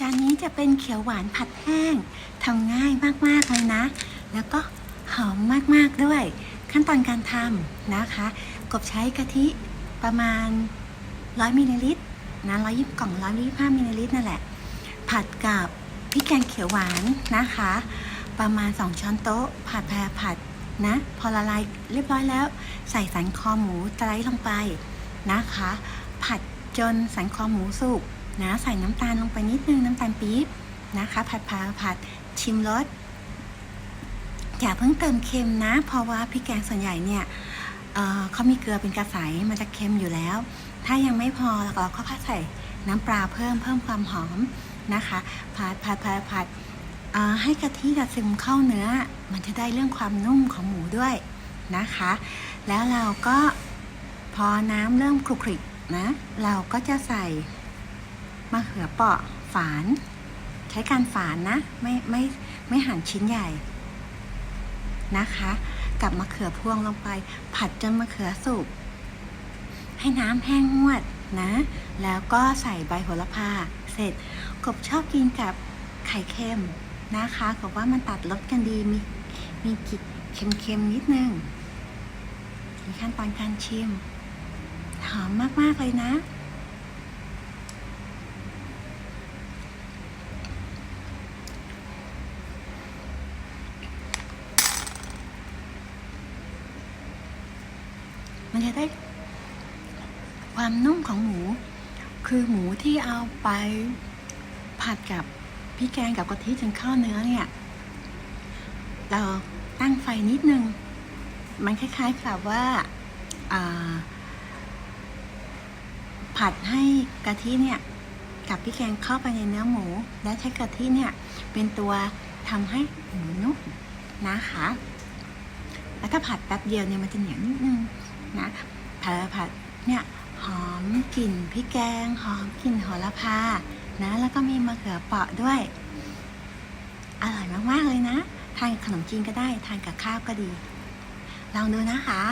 จานนี้จะเป็นเขียวหวานผัดแห้งทำง่ายมากๆเลยนะ แล้วก็หอมมากๆด้วย ขั้นตอนการทำนะคะ กบใช้กะทิประมาณ 100มิลลิลิตรนะร้อยยี่กล่องร้อยยี่ห้ามิลลิลิตรนั่นแหละ ผัดกับพริกแกงเขียวหวานนะคะ ประมาณ 2 ช้อนโต๊ะ ผัดแพรผัดนะ พอละลายเรียบร้อยแล้ว ใส่สันคอหมูไตรลงไปนะคะ ผัดจนสันคอหมูสุก นะใส่น้ำตาลลงไปนิดนึงน้ำตาลปี๊บนะคะ ผัดผัดผัดชิมรสอย่าเพิ่งเติมเค็มนะ เพราะว่าพริกแกงส่วนใหญ่เนี่ยเเขามีเกลือเป็นกระใสมันจะเค็มอยู่แล้ว ถ้ายังไม่พอเราก็ผัดใส่น้ำปลาเพิ่มเพิ่มความหอมนะคะผัดผัดผัดผัดให้กะทิกับซึมเข้าเนื้อ มันจะได้เรื่องความนุ่มของหมูด้วยนะคะ แล้วเราก็พอน้ำเริ่มคลุกคลิกนะ เราก็จะใส่ มะเขือเปราะฝาน ใช้การฝานนะ ไม่ไม่ไม่หั่นชิ้นใหญ่นะคะ กับมะเขือพวงลงไป ผัดจนมะเขือสุกให้น้ำแห้งงวดนะ แล้วก็ใส่ใบโหระพา เสร็จกบชอบกินกับไข่เค็มนะคะกบว่ามันตัดรสกันดีมีมีกลิ่นเค็มๆนิดนึงมีขั้นตอนการชิม หอมมาก ๆ เลยนะ มันจะได้ความนุ่มของหมู คือหมูที่เอาไปผัดกับพริกแกงกับกะทิจนเข้าเนื้อเนี่ย เราตั้งไฟนิดนึง มันคล้ายๆกับว่าาผัดให้กะทิเนี่ยกับพริกแกงเข้าไปในเนื้อหมู และใช้กะทิเนี่ยเป็นตัวทำให้หมูนุ่มนะคะ แล้วถ้าผัดแป๊บเดียวเนี่ยมันจะเหนียวนิดนึง นะผัดผัดเนี่ยหอมกลิ่นพริกแกง หอมกลิ่นโหระพานะแล้วก็มีมะเขือเปราะด้วย อร่อยมากๆเลยนะ ทานกับขนมจีนก็ได้ ทานกับข้าวก็ดี ลองดูนะคะ